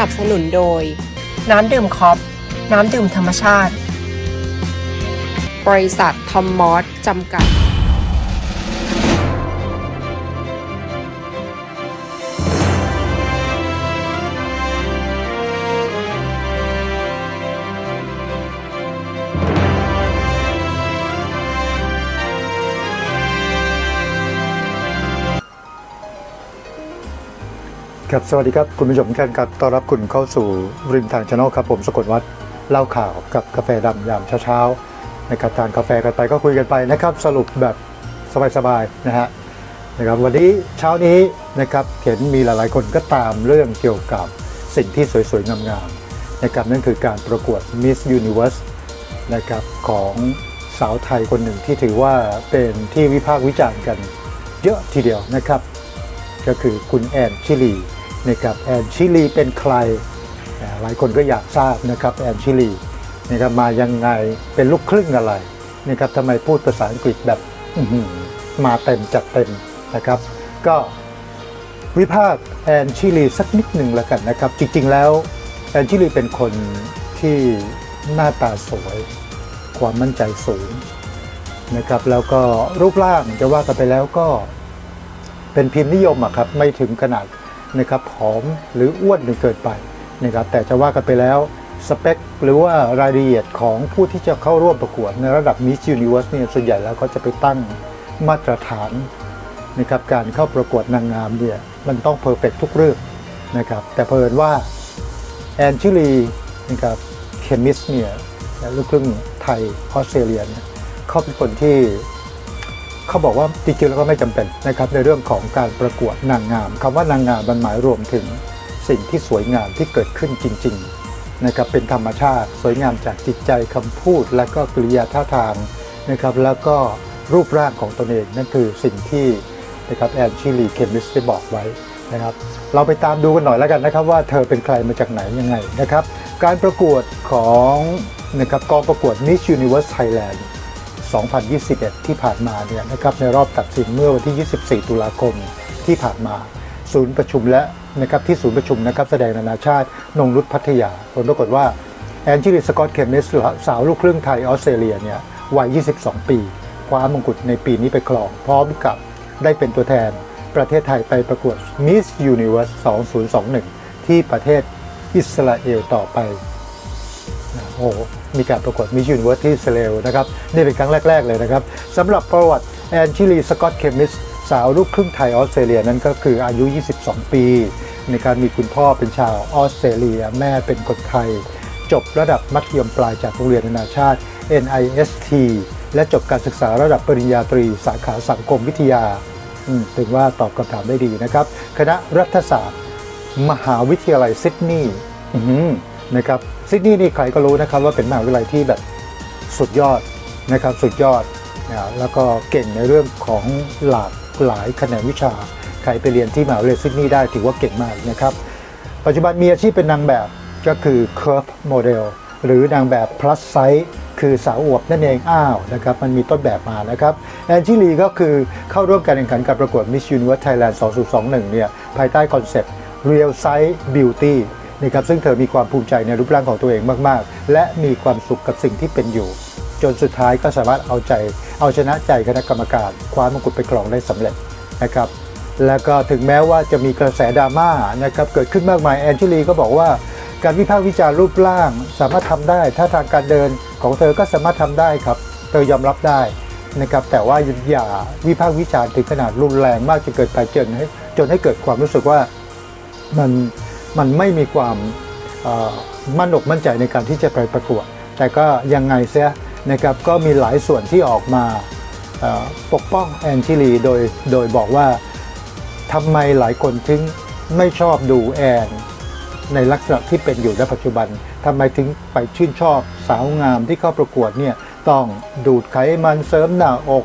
สนับสนุนโดย น้ำดื่มคอปน้ำดื่มธรรมชาติ บริษัททอมมอสจำกัด ครับสวัสดีครับคุณผู้ชมท่านครับต้อนรับคุณเข้าสู่ริมทางช n นลครับผมสกลวัฒน์เล่าข่าวกับกาแฟดำยามเช้าๆนะครับทานกาแฟกันไปก็คุยกันไปนะครับ สรุปแบบสบายๆนะฮะนะครับวันนี้เช้านี้นะครับเห็นมีหลายๆคนก็ตามเรื่องเกี่ยวกับสิ่งที่สวยๆ งามๆนะครับนั่นคือการประกวด Miss Universe นะครับของสาวไทยคนหนึ่งที่ถือว่าเป็นที่วิพากษ์วิจารณ์กันเยอะทีเดียวนะครับ ก็คือคุณแอนชิลี นะครับแอนชิลีเป็นใคร หลายคนก็อยากทราบนะครับแอนชิลีนะครับมายังไงเป็นลูกครึ่งอะไรนะครับทำไมพูดภาษาอังกฤษแบบมาเต็มจัดเต็มนะครับ ก็วิพากษ์แอนชิลีสักนิดหนึ่งแล้วกันนะครับ จริงๆแล้วแอนชิลีเป็นคนที่หน้าตาสวย ความมั่นใจสูงนะครับ แล้วก็รูปร่างจะว่ากันไปแล้วก็เป็นพิมพ์นิยมอะครับ ไม่ถึงขนาด นะครับผอมหรืออ้วนจนเกินไปนะครับแต่จะว่ากันไปแล้วสเปคหรือว่ารายละเอียดของผู้ที่จะเข้าร่วมประกวดในระดับ Miss Universe เนี่ยส่วนใหญ่แล้วเขาจะไปตั้งมาตรฐานนะครับการเข้าประกวดนางงามเนี่ยมันต้องเพอร์เฟกทุกเรื่องนะครับแต่เผอิญว่าแอนชิลีนะครับเคมิสเนี่ยลูกครึ่งไทยออสเตรเลียเนี่ยเขาเป็นคนที่ เขาบอกว่าจริงๆแล้วก็ไม่จำเป็นนะครับในเรื่องของการประกวดนางงามคำว่านางงามมันหมายรวมถึงสิ่งที่สวยงามที่เกิดขึ้นจริงๆนะครับเป็นธรรมชาติสวยงามจากจิตใจคำพูด และก็กริยาท่าทางนะครับแล้วก็รูปร่างของตนเองนั่นคือสิ่งที่นะครับแอนชิลีเคมิสได้บอกไว้นะครับเราไปตามดูกันหน่อยแล้วกันนะครับ ว่าเธอเป็นใครมาจากไหนยังไงนะครับ การประกวดของนะครับกองประกวด Miss Universe Thailand 2021 ที่ผ่านมาเนี่ยนะครับในรอบตัดสินเมื่อวันที่ 24 ตุลาคมที่ผ่านมา ศูนย์ประชุมและนะครับที่ศูนย์ประชุมนะครับแสดงนานาชาตินงนุชพัทยาผลปรากฏว่าแอนชิลีสกอตเคมเนสสาวลูกครึ่งไทยออสเตรเลียเนี่ยวัย 22 ปีคว้ามงกุฎในปีนี้ไปครอง พร้อมกับได้เป็นตัวแทนประเทศไทยไปประกวด Miss Universe 2021 ที่ประเทศอิสราเอลต่อไป โอ้โหมีการประกวดมิชชันเวิร์ที่อิสราเอลนะครับ นี่เป็นครั้งแรก ๆ เลยนะครับสำหรับประวัติแอนชิลีสกอตเคมิสสาวลูกครึ่งไทยออสเตรเลียนั้นก็คืออายุ 22 ปี ในการมีคุณพ่อเป็นชาวออสเตรเลีย แม่เป็นคนไทย จบระดับมัธยมปลายจากโรงเรียนนานาชาติ NIST และจบการศึกษาระดับปริญญาตรีสาขาสังคมวิทยาถึงว่าตอบคำถามได้ดีนะครับ คณะรัฐศาสตร์ มหาวิทยาลัยซิดนีย์ นะครับซิดนีย์นี่ใครก็รู้นะครับว่าเป็นมหาวิทยาลัยที่แบบสุดยอดนะครับสุดยอดนะแล้วก็เก่งในเรื่องของหลากหลายแขนงวิชา ใครไปเรียนที่มหาวิทยาลัยซิดนีย์ได้ถือว่าเก่งมากนะครับ ปัจจุบันมีอาชีพเป็นนางแบบก็คือ curve model หรือนางแบบ plus size คือสาวอวบนั่นเองอ้าวนะครับมันมีต้นแบบมานะครับแอนชิลีก็คือเข้าร่วมการแข่งขันการประกวด Miss Universe Thailand 2021 เนี่ย ภายใต้คอนเซ็ปต์ Real Size Beauty นะครับซึ่งเธอมีความภูมิใจในรูปร่างของตัวเองมากๆ และมีความสุขกับสิ่งที่เป็นอยู่ จนสุดท้ายก็สามารถเอาใจ เอาชนะใจคณะกรรมการคว้ามงกุฎไปครองได้สำเร็จนะครับแล้วก็ถึงแม้ว่าจะมีกระแสดราม่านะครับเกิดขึ้นมากมายแอนชิลีก็บอกว่าการวิพากษ์วิจารณ์รูปร่าง สามารถทำได้ถ้าทางการเดินของเธอก็สามารถทำได้ครับ เธอยอมรับได้นะครับแต่ว่าอย่าวิพากษ์วิจารณ์ถึงขนาดรุนแรงมากจนเกินไปจนให้จนให้เกิดความรู้สึกว่ามัน มันไม่มีความมั่นอกมั่นใจในการที่จะไปประกวด แต่ก็ยังไงเสียนะครับก็มีหลายส่วนที่ออกมาปกป้องแอนชิลีโดยโดยบอกว่าทำไมหลายคนถึงไม่ชอบดูแอนในลักษณะที่เป็นอยู่ในปัจจุบันทำไมถึงไปชื่นชอบสาวงามที่เข้าประกวดเนี่ยต้องดูดไขมันเสริมหน้าอก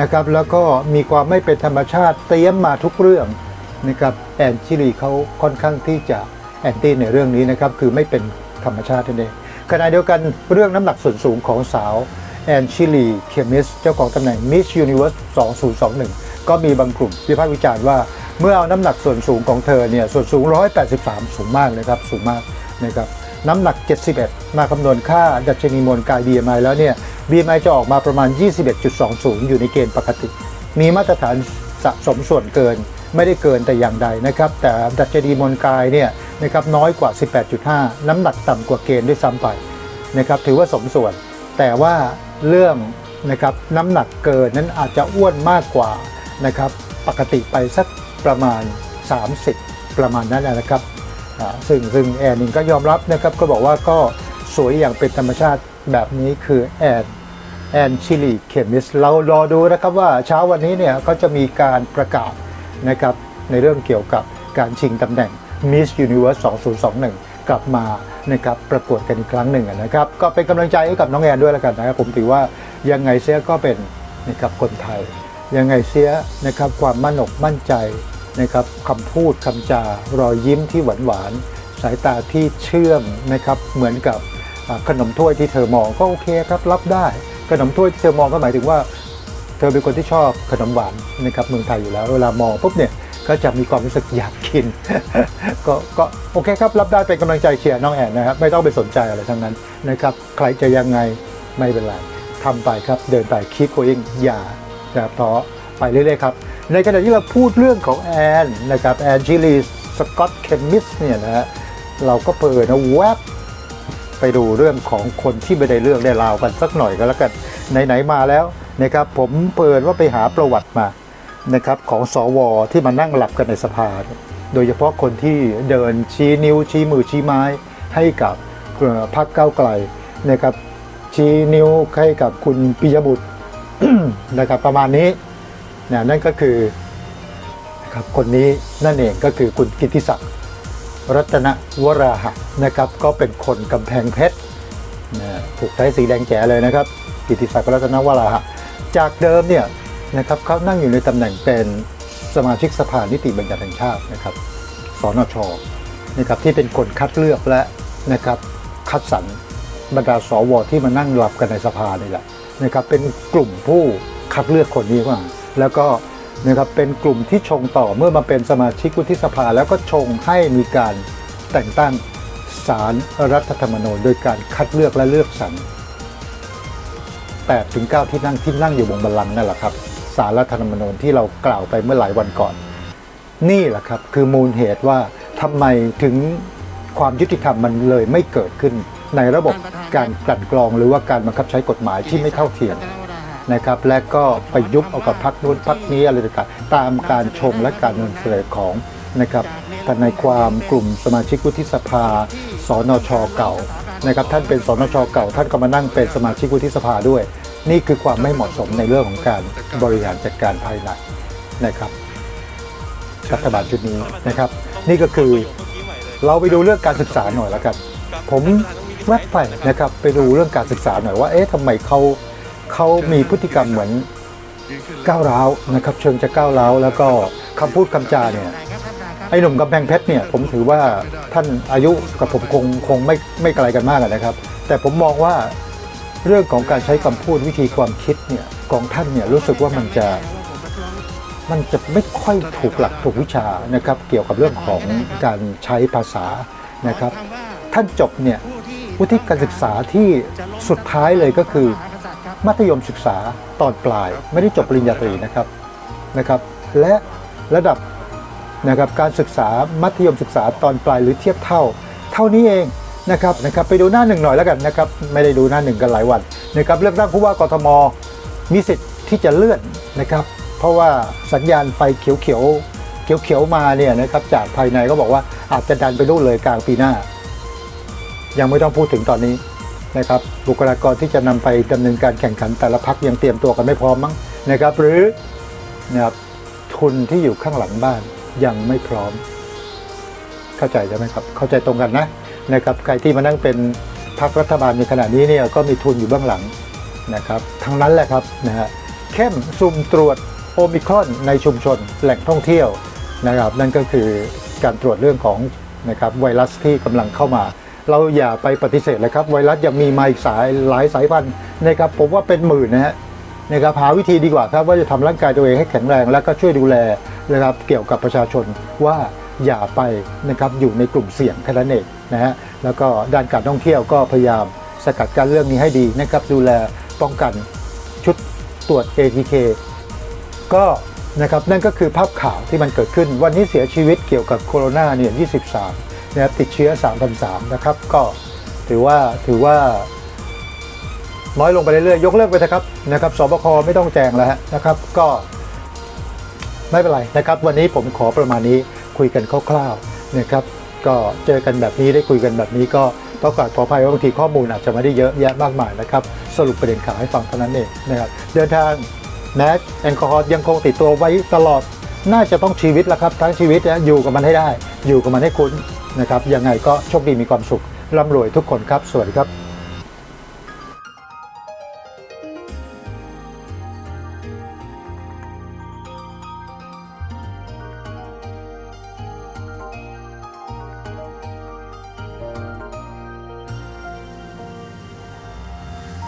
นะครับแล้วก็มีความไม่เป็นธรรมชาติเตรียมมาทุกเรื่อง นะครับแอนชิลีเขาค่อนข้างที่จะแอนตี้ในเรื่องนี้นะครับคือไม่เป็นธรรมชาตินั่นเองขณะเดียวกันเรื่องน้ำหนักส่วนสูงของสาวแอนชิลีเคมิสเจ้าของตำแหน่ง Miss Universe 2021 ก็มีบางกลุ่มวิพากษ์วิจารณ์ว่าเมื่อเอาน้ำหนักส่วนสูงของเธอเนี่ยส่วนสูง 183 สูงมากเลยครับสูงมากนะครับน้ำหนัก 71 มาคำนวณค่าดัชนีมวลกาย BMI แล้วเนี่ย BMI จะออกมาประมาณ 21.20 อยู่ในเกณฑ์ปกติ มีมาตรฐานสะสมส่วนเกิน ไม่ได้เกินแต่อย่างใดนะครับ แต่ดัชนีมวลกายเนี่ยนะครับน้อยกว่า 18.5 น้ำหนักต่ำกว่าเกณฑ์ด้วยซ้ำไปนะครับถือว่าสมส่วน แต่ว่าเรื่องนะครับน้ำหนักเกินนั้นอาจจะอ้วนมากกว่านะครับปกติไปสักประมาณ 30 ประมาณนั้นนะครับซึ่งซึ่งแอนนิงก็ยอมรับนะครับก็บอกว่าก็สวยอย่างเป็นธรรมชาติแบบนี้คือแอนแอนชิลีเคมิสเรารอดูนะครับว่าเช้าวันนี้เนี่ยก็จะมีการประกาศ นะครับในเรื่องเกี่ยวกับการชิงตำแหน่ง Miss Universe 2021 กลับมานะครับประกวดกันอีกครั้งหนึ่งนะครับก็เป็นกำลังใจให้กับน้องแอนด้วยแล้วกันนะครับผมถือว่ายังไงเสียก็เป็นนะครับคนไทย ยังไงเสียนะครับความมั่นอกมั่นใจนะครับคำพูดคำจารอยยิ้มที่หวานหวานสายตาที่เชื่อมนะครับเหมือนกับขนมถ้วยที่เธอมองก็โอเคครับรับได้ ขนมถ้วยที่เธอมองก็หมายถึงว่า เธอเป็นคนที่ชอบขนมหวานนะครับเมืองไทยอยู่แล้ว เวลามองปุ๊บเนี่ยก็จะมีความรู้สึกอยากกิน ก็ก็โอเคครับ รับได้เป็นกำลังใจเชียร์น้องแอนนะครับ ไม่ต้องไปสนใจอะไรทั้งนั้นนะครับใครจะยังไงไม่เป็นไรทำไปครับ เดินไปคีปโกอิงอย่าอย่าท้อไปเรื่อยๆครับ ในขณะที่เราพูดเรื่องของแอนนะครับแอนชิลีสกอตเคมิสเนี่ยนะฮะเราก็เปิดนะแวบไปดูเรื่องของคนที่ไม่ได้เรื่องได้ราวกันสักหน่อยก็แล้วกันไหนๆมาแล้ว นะครับผมเปิดว่าไปหาประวัติมานะครับของสวที่มานั่งหลับกันในสภา โดยเฉพาะคนที่เดินชี้นิ้วชี้มือชี้ไม้ให้กับพรรคก้าวไกลนะครับชี้นิ้วให้กับคุณปิยบุตรนะครับประมาณนี้นะนั่นก็คือนะครับคนนี้นั่นเองก็คือคุณกิติศักดิ์รัตนวราหะนะครับก็เป็นคนกำแพงเพชรนะถูกใช้สีแดงแจ๋เลยนะครับ กิติศักดิ์รัตนวราหะ จากเดิมเนี่ยนะครับเขานั่งอยู่ในตำแหน่งเป็นสมาชิกสภานิติบัญญัติแห่งชาตินะครับสนชนะครับที่เป็นคนคัดเลือกและนะครับคัดสรรบรรดาสวที่มานั่งหลับกันในสภานี่แหละนะครับเป็นกลุ่มผู้คัดเลือกคนนี้ว่า แล้วก็นะครับเป็นกลุ่มที่ชงต่อเมื่อมาเป็นสมาชิกวุฒิสภา แล้วก็ชงให้มีการแต่งตั้งสารรัฐธรรมนูญโดยการคัดเลือกและเลือกสรร 8ถึง9ที่นั่งที่นั่งอยู่บนบัลลังก์นั่นแหละครับสารรัฐธรรมนูญที่เรากล่าวไปเมื่อหลายวันก่อน นี่แหละครับคือมูลเหตุว่าทำไมถึงความยุติธรรมมันเลยไม่เกิดขึ้น ในระบบการกลั่นกรองหรือว่าการบังคับใช้กฎหมายที่ไม่เท่าเทียมนะครับ และก็ไปยุบเอากับพักนู้นพักนี้อะไรต่างๆตามการชงและการนำเสนอของนะครับทนายความกลุ่มสมาชิกวุฒิสภา สนชเก่า นะครับท่านเป็นสนชเก่า ท่านก็มานั่งเป็นสมาชิกวุฒิสภาด้วย นี่คือความไม่เหมาะสมในเรื่องของการบริหารจัดการภายในนะครับรัฐบาลชุดนี้นะครับ นี่ก็คือเราไปดูเรื่องการศึกษาหน่อยแล้วกันผมแวบไปนะครับไปดูเรื่องการศึกษาหน่อยว่าเอ๊ะทำไมเขาเขามีพฤติกรรมเหมือนก้าวร้าวนะครับ เชิงจะก้าวร้าวแล้วก็คำพูดคำจาเนี่ยไอ้หนุ่มกำแพงเพชรเนี่ยผมถือว่าท่านอายุกับผมคงคงไม่ไม่ไกลกันมากนะครับ แต่ผมมองว่าเรื่องของการใช้คำพูดวิธีความคิดเนี่ยของท่านเนี่ยรู้สึกว่ามันจะมันจะไม่ค่อยถูกหลักถูกวิชานะครับ เกี่ยวกับเรื่องของการใช้ภาษานะครับ ท่านจบเนี่ยวุฒิการศึกษาที่สุดท้ายเลยก็คือ มัธยมศึกษาตอนปลาย ไม่ได้จบปริญญาตรีนะครับนะครับ และระดับ นะครับการศึกษามัธยมศึกษาตอนปลายหรือเทียบเท่า เท่านี้เองนะครับนะครับไปดูหน้าหนึ่งหน่อยแล้วกันนะครับไม่ได้ดูหน้าหนึ่งกันหลายวันนะครับเลือกตั้งผู้ว่ากทมมีสิทธิ์ที่จะเลื่อนนะครับเพราะว่าสัญญาณไฟเขียวเขียวเขียวเขียวๆมาเนี่ยนะครับจากภายในก็บอกว่าอาจจะดันไปนู่นเลยกลางปีหน้า ยังไม่ต้องพูดถึงตอนนี้นะครับบุคลากรที่จะนำไปดำเนินการแข่งขันแต่ละพักยังเตรียมตัวกันไม่พร้อมมั้งนะครับหรือนะครับทุนที่อยู่ข้างหลังบ้าน ยังไม่พร้อม เข้าใจใช่ไหมครับ เข้าใจตรงกันนะนะครับใครที่มานั่งเป็นพรรครัฐบาลในขณะนี้เนี่ยก็มีทุนอยู่เบื้องหลังนะครับทั้งนั้นแหละครับนะฮะเข้มสุ่มตรวจโอมิครอนในชุมชนแหล่งท่องเที่ยวนะครับ นั่นก็คือการตรวจเรื่องของนะครับไวรัสที่กำลังเข้ามา เราอย่าไปปฏิเสธเลยครับไวรัสยังมีมาอีกสายหลายสายพันธุ์นะครับผมว่าเป็นหมื่นนะฮะ นะครับหาวิธีดีกว่าครับว่าจะทำร่างกายตัวเองให้แข็งแรงแล้วก็ช่วยดูแลนะครับเกี่ยวกับประชาชนว่าอย่าไปนะครับอยู่ในกลุ่มเสี่ยงแค่นั้นเองนะฮะแล้วก็ด้านการท่องเที่ยวก็พยายามสกัดกั้นเรื่องนี้ให้ดีนะครับดูแลป้องกันชุดตรวจ ATK ก็นะครับนั่นก็คือภาพข่าวที่มันเกิดขึ้น วันนี้เสียชีวิตเกี่ยวกับโคโรนาเนี่ย 23 นะครับติดเชื้อ 3,003 นะครับ ก็ถือว่าถือว่า น้อยลงไปเรื่อยๆยกเลิกไปนะครับนะครับสบคไม่ต้องแจงแล้วนะครับ ก็ไม่เป็นไรนะครับ วันนี้ผมขอประมาณนี้คุยกันคร่าวๆนะครับก็เจอกันแบบนี้ได้คุยกันแบบนี้ก็ต้องกราบขออภัยว่าบางทีข้อมูลอาจจะไม่ได้เยอะแยะมากมายนะครับ สรุปประเด็นข่าวให้ฟังเท่านั้นเองนะครับเดินทางแมสแอลกอฮอล์ยังคงติดตัวไว้ตลอดน่าจะต้องชีวิตละครับ ทั้งชีวิตนะอยู่กับมันให้ได้ อยู่กับมันให้คุ้นนะครับยังไงก็โชคดีมีความสุขร่ำรวยทุกคนครับ สวัสดีครับ